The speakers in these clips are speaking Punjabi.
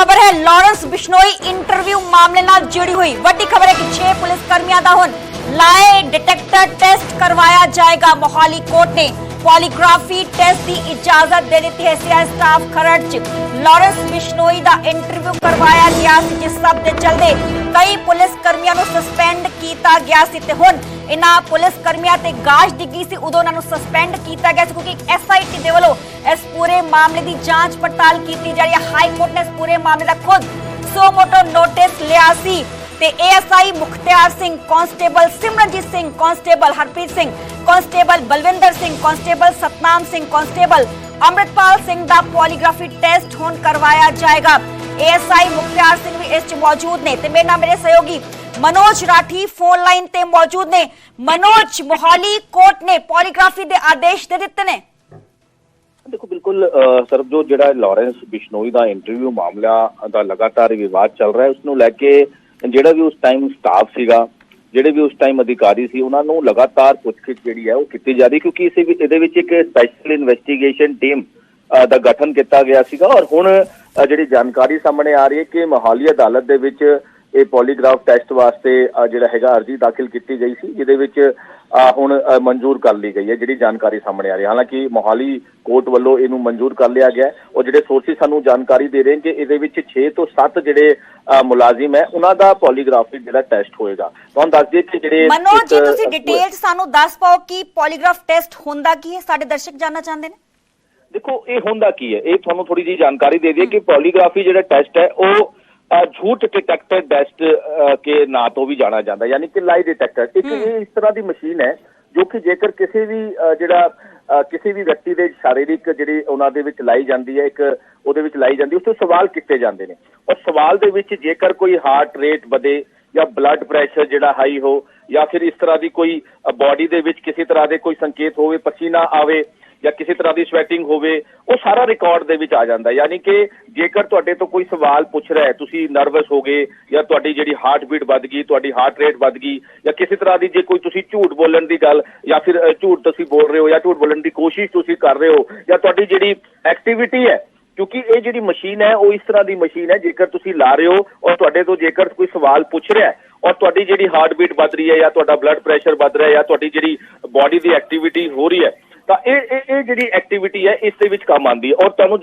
ਖਬਰ ਹੈ, ਲਾਰੈਂਸ ਬਿਸ਼ਨੋਈ ਇੰਟਰਵਿਊ ਮਾਮਲੇ ਨਾਲ ਜੁੜੀ ਹੋਈ। ਵੱਡੀ ਖਬਰ ਹੈ ਕਿ 6 ਪੁਲਿਸ ਕਰਮੀਆਂ ਦਾ ਹੁਣ ਲਾਏ ਡਿਟੈਕਟਰ ਟੈਸਟ ਕਰਵਾਇਆ ਜਾਏਗਾ। ਮੋਹਾਲੀ ਕੋਰਟ ਨੇ ਪੋਲੀਗ੍ਰਾਫੀ ਟੈਸਟ ਦੀ ਇਜਾਜ਼ਤ ਦੇ ਦਿੱਤੀ ਹੈ। ਸੀਆਈ ਸਟਾਫ ਖਰੜ ਚ ਲਾਰੈਂਸ ਬਿਸ਼ਨੋਈ ਦਾ ਇੰਟਰਵਿਊ ਕਰਵਾਇਆ ਗਿਆ ਸੀ, ਜਿਸ ਸਭ ਦੇ ਚਲਦੇ ਕਈ ਪੁਲਿਸ ਕਰਮੀਆਂ ਨੂੰ ਸਸਪੈਂਡ ਕੀਤਾ ਗਿਆ ਸੀ ਤੇ ਹੁਣ ਇਨ੍ਹਾਂ ਪੁਲਿਸ ਕਰਮੀਆਂ ਤੇ ਗਾਜ ਡਿੱਗੀ ਸੀ, ਉਦੋਂ ਉਹਨਾਂ ਨੂੰ ਸਸਪੈਂਡ ਕੀਤਾ ਗਿਆ ਸੀ ਕਿਉਂਕਿ ਐਸਆਈਟੀ ਦੇ ਵੱਲੋਂ ਇਸ ਪੂਰੇ ਮਾਮਲੇ ਦੀ ਜਾਂਚ ਪੜਤਾਲ ਕੀਤੀ ਜਾ ਰਹੀ ਹੈ। ਹਾਈ ਕੋਰਟ ਨੇ ਇਸ ਪੂਰੇ ਮਾਮਲੇ ਦਾ ਖੁਦ ਸੋ ਮੋਟੋ ਨੋਟਿਸ ਲਿਆ ਸੀ। ਤੇ ASI Mukhtiar Singh, constable Simranjit Singh, constable Harpreet Singh, constable Balwinder Singh, constable Satnam Singh, constable Amritpal Singh ਦਾ ਪੋਲੀਗ੍ਰਾਫੀ ਟੈਸਟ ਹੁਣ ਕਰਵਾਇਆ ਜਾਏਗਾ। ਏਐਸਆਈ ਮੁਖਤਿਆਰ ਸਿੰਘ ਵੀ ਇਸ 'ਚ ਮੌਜੂਦ ਨੇ ਤੇ ਮੇਰੇ ਨਾਲ ਮੇਰੇ ਸਹਿਯੋਗੀ ਮਨੋਜ ਰਾਠੀ ਫੋਨ ਲਾਈਨ ਤੇ ਮੌਜੂਦ ਨੇ। ਮਨੋਜ ਮੋਹਾਲੀ ਕੋਰਟ ਨੇ ਪੋਲੀਗ੍ਰਾਫੀ ਦੇ ਆਦੇਸ਼ ਦੇ ਦਿੱਤੇ ਨੇ। ਦੇਖੋ, ਬਿਲਕੁਲ ਸਰਬਜੋਤ ਜਿਹੜਾ ਲਾਰੈਂਸ ਬਿਸ਼ਨੋਈ ਦਾ ਇੰਟਰਵਿਊ ਮਾਮਲਾ ਦਾ ਲਗਾਤਾਰ ਵਿਵਾਦ ਚੱਲ ਰਿਹਾ ਹੈ ਉਸ ਨੂੰ ਲੈ ਕੇ ਜਿਹੜਾ ਵੀ ਉਸ ਟਾਈਮ ਸਟਾਫ ਸੀਗਾ, ਜਿਹੜੇ ਵੀ ਉਸ ਟਾਈਮ ਅਧਿਕਾਰੀ ਸੀ, ਉਹਨਾਂ ਨੂੰ ਲਗਾਤਾਰ ਪੁੱਛਗਿੱਛ ਜਿਹੜੀ ਹੈ ਉਹ ਕੀਤੀ ਜਾ ਰਹੀ ਕਿਉਂਕਿ ਇਸੇ ਵੀ- ਇਹਦੇ ਵਿੱਚ ਇੱਕ ਸਪੈਸ਼ਲ ਇਨਵੈਸਟੀਗੇਸ਼ਨ ਟੀਮ ਦਾ ਗਠਨ ਕੀਤਾ ਗਿਆ ਸੀਗਾ। ਔਰ ਹੁਣ ਜਿਹੜੀ ਜਾਣਕਾਰੀ ਸਾਹਮਣੇ ਆ ਰਹੀ ਹੈ ਕਿ ਮੋਹਾਲੀ ਅਦਾਲਤ ਦੇ ਵਿੱਚ ਇਹ ਪੋਲੀਗ੍ਰਾਫ ਟੈਸਟ ਵਾਸਤੇ ਜਿਹੜਾ ਹੈਗਾ ਅਰਜ਼ੀ ਦਾਖਲ ਕੀਤੀ ਗਈ ਸੀ ਜਿਹਦੇ ਵਿੱਚ ਹੁਣ ਮਨਜ਼ੂਰ ਕਰ ਲਈ ਗਈ ਹੈ ਜਿਹੜੀ ਜਾਣਕਾਰੀ ਸਾਹਮਣੇ ਆ ਰਹੀ ਹੈ। ਹਾਲਾਂਕਿ ਮੋਹਾਲੀ ਕੋਰਟ ਵੱਲੋਂ ਇਹਨੂੰ ਮਨਜ਼ੂਰ ਕਰ ਲਿਆ ਗਿਆ ਔਰ ਜਿਹੜੇ ਸੋਰਸਿਸ ਸਾਨੂੰ ਜਾਣਕਾਰੀ ਦੇ ਰਹੇ ਨੇ ਕਿ ਇਹਦੇ ਵਿੱਚ 6 ਤੋਂ 7 ਜਿਹੜੇ ਮੁਲਾਜ਼ਮ ਹੈ ਉਹਨਾਂ ਦਾ ਪੋਲੀਗ੍ਰਾਫੀ ਜਿਹੜਾ ਟੈਸਟ ਹੋਏਗਾ। ਤੁਹਾਨੂੰ ਦੱਸ ਦਈਏ ਕਿ ਜਿਹੜੇ ਮਨੋਜ ਜੀ ਤੁਸੀਂ ਡਿਟੇਲ ਸਾਨੂੰ ਦੱਸ ਪਾਓ ਕਿ ਪੋਲੀਗ੍ਰਾਫ ਟੈਸਟ ਹੁੰਦਾ ਕੀ ਹੈ? ਸਾਡੇ ਦਰਸ਼ਕ ਜਾਨਣਾ ਚਾਹੁੰਦੇ ਨੇ। ਦੇਖੋ ਇਹ ਹੁੰਦਾ ਕੀ ਹੈ? ਇਹ ਤੁਹਾਨੂੰ ਥੋੜੀ ਜੀ ਜਾਣਕਾਰੀ ਦੇ ਦਈਏ ਕਿ ਪੋਲੀਗ੍ਰਾਫੀ ਜਿਹੜਾ ਟੈਸਟ ਹੈ ਉਹ ਝੂਠ ਡਿਟੈਕਟਰ ਟੈਸਟ ਕੇ ਨਾਂ ਤੋਂ ਵੀ ਜਾਣਾ ਜਾਂਦਾ ਯਾਨੀ ਕਿ ਲਾਈ ਡਿਟੈਕਟਰ ਇੱਕ ਇਹ ਇਸ ਤਰ੍ਹਾਂ ਦੀ ਮਸ਼ੀਨ ਹੈ ਜੋ ਕਿ ਜੇਕਰ ਕਿਸੇ ਵੀ ਜਿਹੜਾ ਕਿਸੇ ਵੀ ਵਿਅਕਤੀ ਦੇ ਸ਼ਾਰੀਰਿਕ ਜਿਹੜੀ ਉਹਨਾਂ ਦੇ ਵਿੱਚ ਲਾਈ ਜਾਂਦੀ ਹੈ ਇੱਕ ਉਹਦੇ ਵਿੱਚ ਲਾਈ ਜਾਂਦੀ ਉਸ ਤੋਂ ਸਵਾਲ ਕੀਤੇ ਜਾਂਦੇ ਨੇ। ਔਰ ਸਵਾਲ ਦੇ ਵਿੱਚ ਜੇਕਰ ਕੋਈ ਹਾਰਟ ਰੇਟ ਵਧੇ ਜਾਂ ਬਲੱਡ ਪ੍ਰੈਸ਼ਰ ਜਿਹੜਾ ਹਾਈ ਹੋ ਜਾਂ ਫਿਰ ਇਸ ਤਰ੍ਹਾਂ ਦੀ ਕੋਈ ਬਾਡੀ ਦੇ ਵਿੱਚ ਕਿਸੇ ਤਰ੍ਹਾਂ ਦੇ ਕੋਈ ਸੰਕੇਤ ਹੋਵੇ ਪਸੀਨਾ ਆਵੇ ਜਾਂ ਕਿਸੇ ਤਰ੍ਹਾਂ ਦੀ ਸਵੈਟਿੰਗ ਹੋਵੇ, ਉਹ ਸਾਰਾ ਰਿਕਾਰਡ ਦੇ ਵਿੱਚ ਆ ਜਾਂਦਾ। ਯਾਨੀ ਕਿ ਜੇਕਰ ਤੁਹਾਡੇ ਤੋਂ ਕੋਈ ਸਵਾਲ ਪੁੱਛ ਰਿਹਾ ਹੈ, ਤੁਸੀਂ ਨਰਵਸ ਹੋ ਗਏ, ਜਾਂ ਤੁਹਾਡੀ ਜਿਹੜੀ ਹਾਰਟ ਬੀਟ ਵੱਧ ਗਈ, ਤੁਹਾਡੀ ਹਾਰਟ ਰੇਟ ਵੱਧ ਗਈ, ਜਾਂ ਕਿਸੇ ਤਰ੍ਹਾਂ ਦੀ ਜੇ ਕੋਈ ਤੁਸੀਂ ਝੂਠ ਬੋਲਣ ਦੀ ਗੱਲ, ਜਾਂ ਫਿਰ ਝੂਠ ਤੁਸੀਂ ਬੋਲ ਰਹੇ ਹੋ, ਜਾਂ ਝੂਠ ਬੋਲਣ ਦੀ ਕੋਸ਼ਿਸ਼ ਤੁਸੀਂ ਕਰ ਰਹੇ ਹੋ, ਜਾਂ ਤੁਹਾਡੀ ਜਿਹੜੀ ਐਕਟੀਵਿਟੀ ਹੈ, ਕਿਉਂਕਿ ਇਹ ਜਿਹੜੀ ਮਸ਼ੀਨ ਹੈ, ਉਹ ਇਸ ਤਰ੍ਹਾਂ ਦੀ ਮਸ਼ੀਨ ਹੈ, ਜੇਕਰ ਤੁਸੀਂ ਲਾ ਰਹੇ ਹੋ, ਔਰ ਤੁਹਾਡੇ ਤੋਂ ਜੇਕਰ ਕੋਈ ਸਵਾਲ ਪੁੱਛ ਰਿਹਾ ਹੈ, ਔਰ ਤੁਹਾਡੀ ਜਿਹੜੀ ਹਾਰਟ ਬੀਟ ਵੱਧ ਰਹੀ ਹੈ, ਜਾਂ ਤੁਹਾਡਾ ਬਲੱਡ ਪ੍ਰੈਸ਼ਰ ਵੱਧ ਰਿਹਾ ਹੈ, ਜਾਂ ਤੁਹਾਡੀ ਜਿਹੜੀ ਬਾਡੀ ਦੀ ਐਕਟੀਵਿਟੀ ਹੋ ਰਹੀ ਹੈ ਤਾਂ ਇਹ ਇਹ ਜਿਹੜੀ ਐਕਟੀਵਿਟੀ ਹੈ ਇਸ ਦੇ ਵਿੱਚ ਕੰਮ ਆਉਂਦੀ ਹੈ। ਔਰ ਤੁਹਾਨੂੰ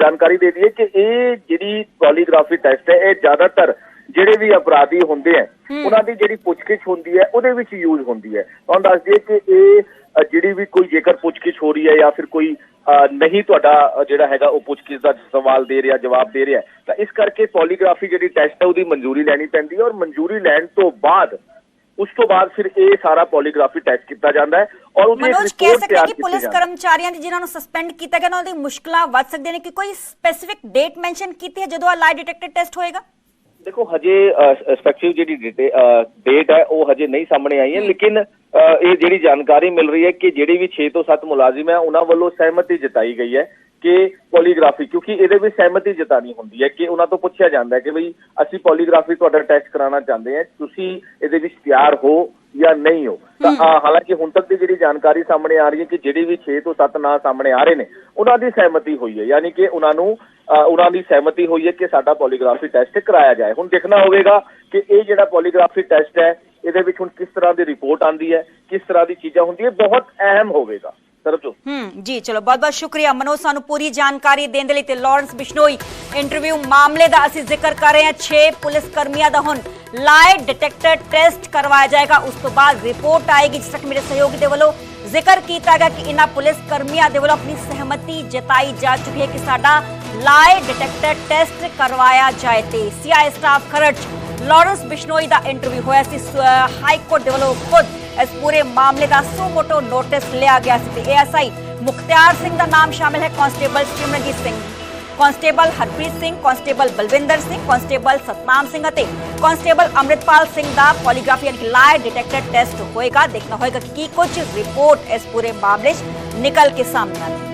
ਜਾਣਕਾਰੀ ਦੇ ਦਈਏ ਕਿ ਇਹ ਜਿਹੜੀ ਪੋਲੀਗ੍ਰਾਫੀ ਟੈਸਟ ਹੈ ਇਹ ਜ਼ਿਆਦਾਤਰ ਜਿਹੜੇ ਵੀ ਅਪਰਾਧੀ ਹੁੰਦੇ ਆ ਉਹਨਾਂ ਦੀ ਜਿਹੜੀ ਪੁੱਛਗਿੱਛ ਹੁੰਦੀ ਹੈ ਉਹਦੇ ਵਿੱਚ ਯੂਜ਼ ਹੁੰਦੀ ਹੈ। ਤੁਹਾਨੂੰ ਦੱਸ ਦਈਏ ਕਿ ਇਹ ਜਿਹੜੀ ਵੀ ਕੋਈ ਜੇਕਰ ਪੁੱਛਗਿੱਛ ਹੋ ਰਹੀ ਹੈ ਜਾਂ ਫਿਰ ਕੋਈ ਨਹੀਂ ਤੁਹਾਡਾ ਜਿਹੜਾ ਹੈਗਾ ਉਹ ਪੁੱਛਗਿੱਛ ਦਾ ਸਵਾਲ ਦੇ ਰਿਹਾ ਜਵਾਬ ਦੇ ਰਿਹਾ ਤਾਂ ਇਸ ਕਰਕੇ ਪੋਲੀਗ੍ਰਾਫੀ ਜਿਹੜੀ ਟੈਸਟ ਹੈ ਉਹਦੀ ਮਨਜ਼ੂਰੀ ਲੈਣੀ ਪੈਂਦੀ ਹੈ। ਔਰ ਮਨਜ਼ੂਰੀ ਲੈਣ ਤੋਂ ਬਾਅਦ ਉਸ ਤੋਂ ਬਾਅਦ ਫਿਰ ਇਹ ਸਾਰਾ ਪੋਲੀਗ੍ਰਾਫੀ ਟੈਸਟ ਕੀਤਾ ਜਾਂਦਾ ਹੈ ਔਰ ਉਹਦੀ ਇੱਕ ਮਨੋਜ ਕਹਿ ਰਿਪੋਰਟ ਸਕਦੇ ਤਿਆਰ ਕਿ ਕੀਤੀ ਪੁਲਿਸ ਜਾਂਦੀ ਹੈ। ਕਰਮਚਾਰੀਆਂ ਦੀ ਜਿਨ੍ਹਾਂ ਨੂੰ ਸਸਪੈਂਡ ਕੀਤਾ ਗਿਆ ਉਹਨਾਂ ਦੀ ਮੁਸ਼ਕਲਾਂ ਵੱਧ ਸਕਦੀਆਂ ਨੇ ਕਿ ਕੋਈ ਸਪੈਸੀਫਿਕ ਡੇਟ ਮੈਂਸ਼ਨ ਕੀਤੀ ਹੈ ਜਦੋਂ ਆ ਲਾਈ ਡਿਟੈਕਟਰ ਟੈਸਟ ਹੋਏਗਾ? ਦੇਖੋ ਹਜੇ ਸਪੈਕਟਿਵ ਜਿਹੜੀ ਡੇਟ ਹੈ ਉਹ ਹਜੇ ਨਹੀਂ ਸਾਹਮਣੇ ਆਈ ਹੈ ਲੇਕਿਨ ਅ, ਇਹ ਜਿਹੜੀ ਜਾਣਕਾਰੀ ਮਿਲ ਰਹੀ ਹੈ ਕਿ ਜਿਹੜੀ ਵੀ 6 ਤੋਂ 7 ਮੁਲਾਜ਼ਮ ਹੈ ਉਹਨਾਂ ਵੱਲੋਂ ਸਹਿਮਤੀ ਜਤਾਈ ਗਈ ਹੈ ਕਿ ਪੋਲੀਗ੍ਰਾਫੀ ਕਿਉਂਕਿ ਇਹਦੇ ਵਿੱਚ ਸਹਿਮਤੀ ਜਤਾਣੀ ਹੁੰਦੀ ਹੈ ਕਿ ਉਹਨਾਂ ਤੋਂ ਪੁੱਛਿਆ ਜਾਂਦਾ ਹੈ ਕਿ ਬਈ ਅਸੀਂ ਪੋਲੀਗ੍ਰਾਫੀ ਤੁਹਾਡਾ ਟੈਸਟ ਕਰਾਉਣਾ ਚਾਹੁੰਦੇ ਹਾਂ ਤੁਸੀਂ ਇਹਦੇ ਵਿੱਚ ਤਿਆਰ ਹੋ ਜਾਂ ਨਹੀਂ ਹੋ? ਤਾਂ ਹਾਲਾਂਕਿ ਹੁਣ ਤੱਕ ਦੀ ਜਿਹੜੀ ਜਾਣਕਾਰੀ ਸਾਹਮਣੇ ਆ ਰਹੀ ਹੈ ਕਿ ਜਿਹੜੀ ਵੀ 6 ਤੋਂ 7 ਨਾਂ ਸਾਹਮਣੇ ਆ ਰਹੇ ਨੇ ਉਹਨਾਂ ਦੀ ਸਹਿਮਤੀ ਹੋਈ ਹੈ। ਯਾਨੀ ਕਿ ਉਹਨਾਂ ਨੂੰ ਉਹਨਾਂ ਦੀ ਸਹਿਮਤੀ ਹੋਈ ਹੈ ਕਿ ਸਾਡਾ ਪੋਲੀਗ੍ਰਾਫੀ ਟੈਸਟ ਕਰਾਇਆ ਜਾਏ। ਹੁਣ ਦੇਖਣਾ ਹੋਵੇਗਾ ਕਿ ਇਹ ਜਿਹੜਾ ਪੋਲੀਗ੍ਰਾਫੀ ਟੈਸਟ ਹੈ ਇਹਦੇ ਵਿੱਚ ਹੁਣ ਕਿਸ ਤਰ੍ਹਾਂ ਦੀ ਰਿਪੋਰਟ ਆਂਦੀ ਹੈ ਕਿਸ ਤਰ੍ਹਾਂ ਦੀ ਚੀਜ਼ਾਂ ਹੁੰਦੀਆਂ ਬਹੁਤ ਅਹਿਮ ਹੋਵੇਗਾ। ਸਰਬਜੋਤ ਹੂੰ, ਜੀ, ਚਲੋ ਬਹੁਤ ਬਹੁਤ ਸ਼ੁਕਰੀਆ। ਮਨੋਜ, ਸਾਨੂੰ ਪੂਰੀ ਜਾਣਕਾਰੀ ਦੇਣ ਦੇ ਲਈ ਤੇ ਲਾਰੈਂਸ ਬਿਸ਼ਨੋਈ ਇੰਟਰਵਿਊ ਮਾਮਲੇ ਦਾ ਅਸੀਂ ਜ਼ਿਕਰ ਕਰ ਰਹੇ ਹਾਂ। 6 ਪੁਲਿਸ ਕਰਮੀਆਂ ਦਾ ਹੁਣ ਲਾਏ ਡਿਟੈਕਟਰ ਟੈਸਟ ਕਰਵਾਇਆ ਜਾਏਗਾ। ਉਸ ਤੋਂ ਬਾਅਦ ਰਿਪੋਰਟ ਆਏਗੀ, ਜਿਸ ਤੱਕ ਮੇਰੇ ਸਹਿਯੋਗੀ ਦੇ ਵੱਲੋਂ ਜ਼ਿਕਰ ਕੀਤਾ ਗਿਆ ਕਿ ਇਹਨਾਂ ਪੁਲਿਸ ਕਰਮੀਆਂ ਦੇ ਵੱਲੋਂ ਆਪਣੀ ਸਹਿਮਤੀ ਜਤਾਈ ਜਾ ਚੁੱਕੀ ਹੈ ਕਿ ਸਾਡਾ ਲਾਏ ਡਿਟੈਕਟਰ ਟੈਸਟ ਕਰਵਾਇਆ ਜਾਏ ਤੇ CI staff Kharar Lawrence Bishnoi ਦਾ ਇੰਟਰਵਿਊ ਹੋਇਆ ਸੀ। ਹਾਈ ਕੋਰਟ ਦੇ ਵੱਲੋਂ ਖੁਦ ਇਸ ਪੂਰੇ ਮਾਮਲੇ ਦਾ ਸੋ ਮੋਟੋ ਨੋਟਿਸ ਲਿਆ ਗਿਆ ਸੀ ਤੇ ਏਐਸਆਈ ਮੁਖਤਿਆਰ ਸਿੰਘ ਦਾ ਨਾਮ ਸ਼ਾਮਿਲ ਹੈ constable Simranjit Singh constable Harpreet Singh constable Balwinder Singh constable Satnam Singh ਅਤੇ ਕਾਂਸਟੇਬਲ ਅੰਮ੍ਰਿਤਪਾਲ ਸਿੰਘ ਦਾ ਪੋਲੀਗ੍ਰਾਫੀ ਯਾਨੀ ਕਿ ਲਾਈ ਡਿਟੈਕਟਰ ਟੈਸਟ ਹੋਏਗਾ ਦੇਖਣਾ ਹੋਏਗਾ ਕਿ ਕੀ ਕੁਝ ਰਿਪੋਰਟ ਇਸ ਪੂਰੇ ਮਾਮਲੇ 'ਚ ਨਿਕਲ ਕੇ ਸਾਹਮਣੇ ਆਉਂਦੀ ਹੈ